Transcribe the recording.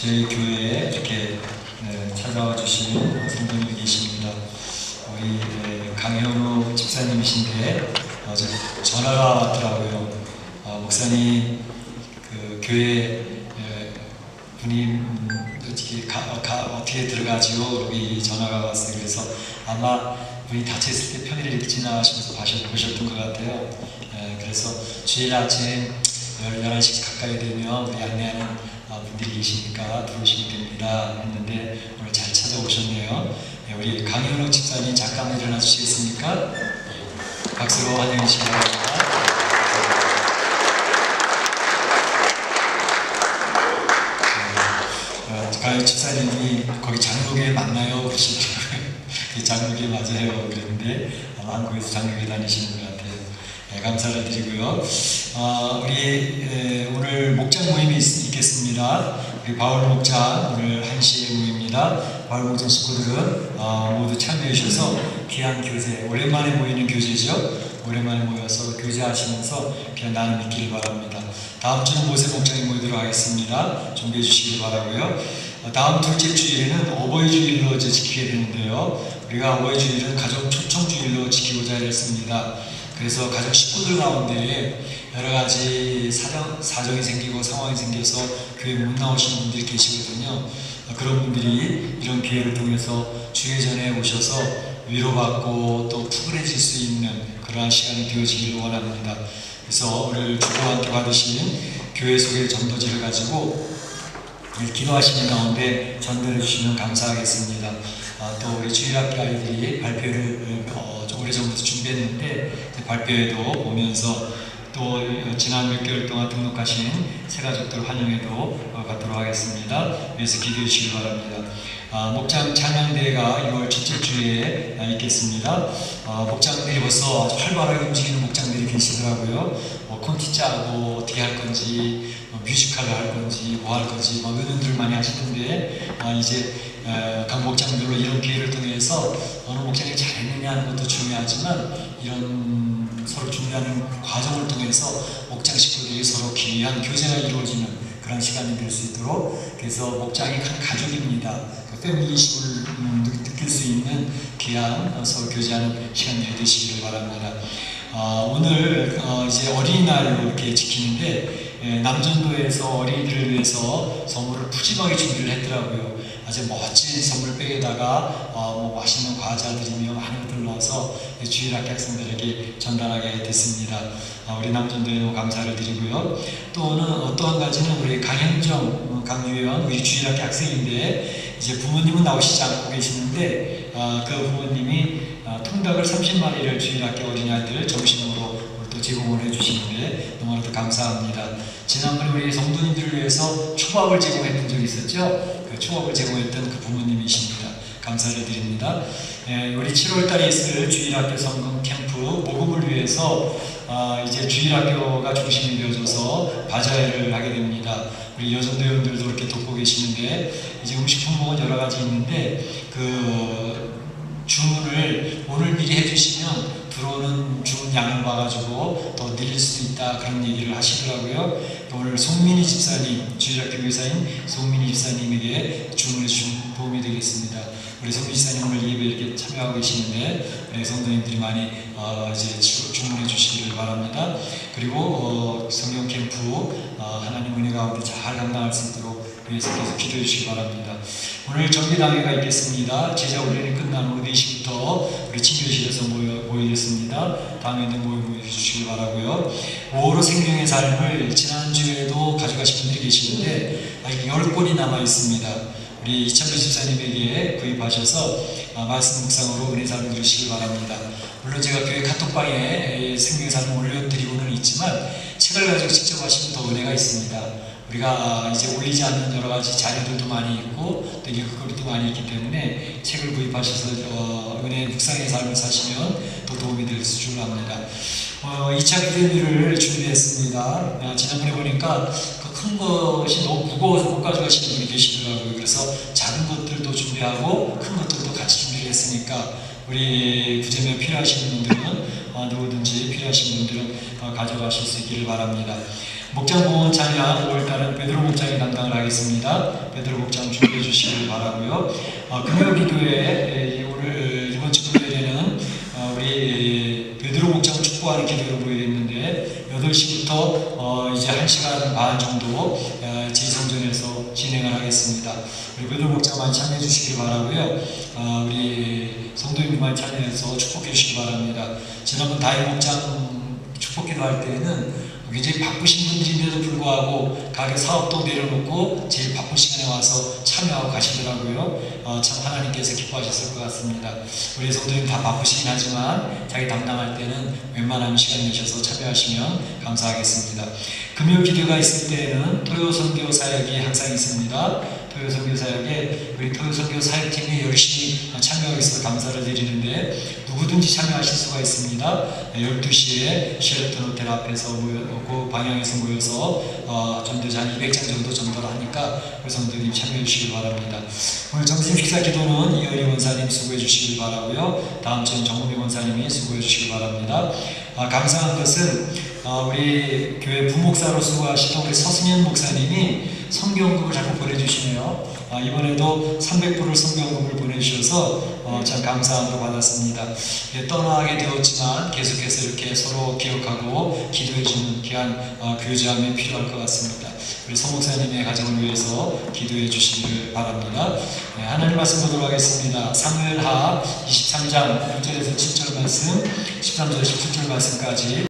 저희 교회에 이렇게 네, 찾아와 주신 성도님이 계십니다. 우리 네, 강현우 집사님이신데 어제 전화가 왔더라고요. 어, 목사님 그 교회 에, 분이 음, 어떻게 가, 가, 어떻게 들어가지요? 여기 전화가 왔어요. 그래서 아마 분이 다쳤을 때 편의를 지나가시면서 보셨, 보셨던 것 같아요. 에, 그래서 주일 아침 11시 가까이 되면 우리 안내하는 아, 분들이 계시니까 들어오시면 됩니다 했는데 오늘 잘 찾아오셨네요. 예, 우리 강현우 집사님 잠깐 일어나 주시겠습니까? 예, 박수로 환영해 주시기 바랍니다. 어, 강현우 집사님이 거기 장로교에 만나요 그러시더라고요. 그 장로교에 맞아요 그랬는데 한국에서 장로교에 다니시는 것 같아요. 네, 감사를 드리고요. 어, 우리 에, 오늘 목장 모임이 있, 겠습니다 우리 바울 목장 오늘 1시에 모입니다. 바울 목장 식구들은 어, 모두 참여해 주셔서 귀한 교제, 오랜만에 모이는 교제죠. 오랜만에 모여서 교제하시면서 귀한 나눔 있기를 바랍니다. 다음 주는 모세 목장에 모이도록 하겠습니다. 준비해 주시기 바라고요. 어, 다음 둘째 주일에는 어버이 주일로 지키게 되는데요. 우리가 어버이 주일은 가족 초청 주일로 지키고자 했습니다. 그래서 가족 식구들 가운데 여러 가지 사정, 사정이 생기고 상황이 생겨서 교회 못 나오시는 분들이 계시거든요. 어, 그런 분들이 이런 기회를 통해서 주회 전에 오셔서 위로받고 또 푸근해질 수 있는 그러한 시간이 되어지기를 원합니다. 그래서 오늘 주보와 함께 받으신 교회 속의 전도지를 가지고 네, 기도하시는 가운데 전달해 주시면 감사하겠습니다. 아, 또 우리 주일학교 아이들이 발표를 어, 좀 오래전부터 준비했는데 발표회도 보면서 또 지난 몇 개월 동안 등록하신 새 가족들 환영회도 어, 갖도록 하겠습니다. 위해서 기도해 주시기 바랍니다. 아, 목장 찬양대회가 6월 첫째 주에 아, 있겠습니다. 아, 목장들이 벌써 활발하게 움직이는 목장들이 계시더라고요. 뭐 콘티 짜고 어떻게 할 건지 뭐 뮤지컬을 할 건지 뭐 할 건지 뭐 의논들 많이 하시는데 아, 이제 에, 각 목장별로 이런 기회를 통해서 어느 목장이 잘했느냐 하는 것도 중요하지만 이런 서로 준비하는 과정을 통해서 목장 식구들이 서로 귀한 교제가 이루어지는 그런 시간이 될 수 있도록 그래서 목장이 한 가족입니다. 그 패밀리식을 음, 느- 느낄 수 있는 귀한 어, 서로 교제하는 시간들이 되시기를 바랍니다. 어, 오늘 어, 이제 어린이날로 이렇게 지키는데 예, 남전도에서 어린이들을 위해서 선물을 푸짐하게 준비를 했더라고요. 아주 멋진 선물백에다가 어, 뭐 맛있는 과자들이며 많은 것들 넣어서 주일 학교 학생들에게 전달하게 됐습니다. 어, 우리 남전도에 감사를 드리고요. 또는 어, 또한 가지는 우리 강현정 어, 강유연 우리 주일 학교 학생인데 이제 부모님은 나오시지 않고 계시는데 어, 그 부모님이 어, 통닭을 30마리를 주일 학교 어린이들 점심으로 또 제공을 해주시는데 너무나도 감사합니다. 지난번에 우리 성도님들을 위해서 초밥을 제공했던 적이 있었죠. 그 초밥을 제공했던 그 부모님이십니다. 감사를 드립니다. 예, 우리 7월달에 있을 주일학교 성금 캠프 모금을 위해서 아, 이제 주일학교가 중심이 되어져서 바자회를 하게 됩니다. 우리 여전도원들도 이렇게 돕고 계시는데 이제 음식 품목은 여러 가지 있는데 그 주문을 오늘 미리 해주시면 들어오는 주문 양을 봐가지고 더 늘릴 수도 있다 그런 얘기를 하시더라고요. 오늘 송민희 집사님 주일학교 교사인 송민희 집사님에게 주문해 주시면 도움이 되겠습니다. 우리 송민희 집사님 오늘 예배 이렇게 참여하고 계시는데 우리 성도님들이 많이 어, 이제 주- 주문해 주시기를 바랍니다. 그리고 어, 성경 캠프 어, 하나님 은혜 가운데 잘 감당할 수 있도록 계속 기도해 주시기 바랍니다. 오늘 정기당회가 있겠습니다. 제자 훈련이 끝난 후 4시부터 우리 친교실에서 모여, 모이겠습니다. 당회도 모여 주시기 바라고요. 5호로 생명의 삶을 지난주에도 가져가신 분들이 계시는데 아직 10권이 남아 있습니다. 우리 이찬배 집사님에게 구입하셔서 아, 말씀 묵상으로 은혜 삶을 누리시기 바랍니다. 물론 제가 교회 카톡방에 생명의 삶을 올려드리고는 있지만 책을 가지고 직접 하시면 더 은혜가 있습니다. 우리가 아, 이제 올리지 않는 여러 가지 자료들도 많이 있고 또 읽을거리도 많이 있기 때문에 책을 구입하셔서 어, 은혜 묵상의 삶을 사시면 더 도움이 될 줄 압니다. 어, 2차 기도회를 준비했습니다. 아, 지난번에 보니까 그 큰 것이 너무 무거워서 못 가져가시는 분이 계시더라고요. 그래서 작은 것들도 준비하고 큰 것들도 같이 준비를 했으니까 우리 구제면 필요하신 분들은 어, 누구든지 필요하신 분들은 어, 가져가실 수 있기를 바랍니다. 목장 공원 찬양 5월달은 베드로 목장이 담당을 하겠습니다. 베드로 목장 준비해 주시길 바라고요. 어, 금요 기도회 에, 오늘 이번 주 금요일에는 어, 우리 베드로 목장 축복하는 기도로 모여있는데 8시부터 어, 이제 1시간 반 정도 어, 제2성전에서 진행을 하겠습니다. 우리 베드로 목장만 참여해 주시길 바라고요. 어, 우리 성도님만 참여해서 축복해 주시기 바랍니다. 지난번 다임 목장 축복기도 할 때에는 굉장히 바쁘신 분들인데도 불구하고 가게 사업도 내려놓고 제일 바쁜 시간에 와서 참여하고 가시더라고요. 어, 참 하나님께서 기뻐하셨을 것 같습니다. 우리 성도님 다 바쁘시긴 하지만 자기 담당할 때는 웬만하면 시간 내셔서 참여하시면 감사하겠습니다. 금요 기도가 있을 때에는 토요 선교 사역이 항상 있습니다. 토요 선교 사역에 우리 토요 선교 사역팀이 열심히 참여하고 있어서 감사를 드리는데 누구든지 참여하실 수가 있습니다. 12시에 쉐르턴 호텔 앞에서 모여, 그 방향에서 모여서 어, 전도자 한 200장 정도 전도를 하니까 우리 성도님 참여해 주시기 바랍니다. 오늘 점심 식사 기도는 이현희 원사님 수고해 주시기 바라고요. 다음 주엔 정문희 원사님이 수고해 주시기 바랍니다. 아, 감사한 것은 어, 우리 교회 부목사로 수고하시던 우리 서승현 목사님이 성경급을 자꾸 보내주시네요. 아, 이번에도 300불을 성경급을 보내주셔서 어, 참 감사함을 받았습니다. 예, 떠나게 되었지만 계속해서 이렇게 서로 기억하고 기도해주는 귀한 어, 교제함이 필요할 것 같습니다. 우리 서 목사님의 가정을 위해서 기도해 주시기를 바랍니다. 네, 하나님 말씀 보도록 하겠습니다. 사무엘하 23장 6절에서 7절 말씀, 13절 17절 말씀까지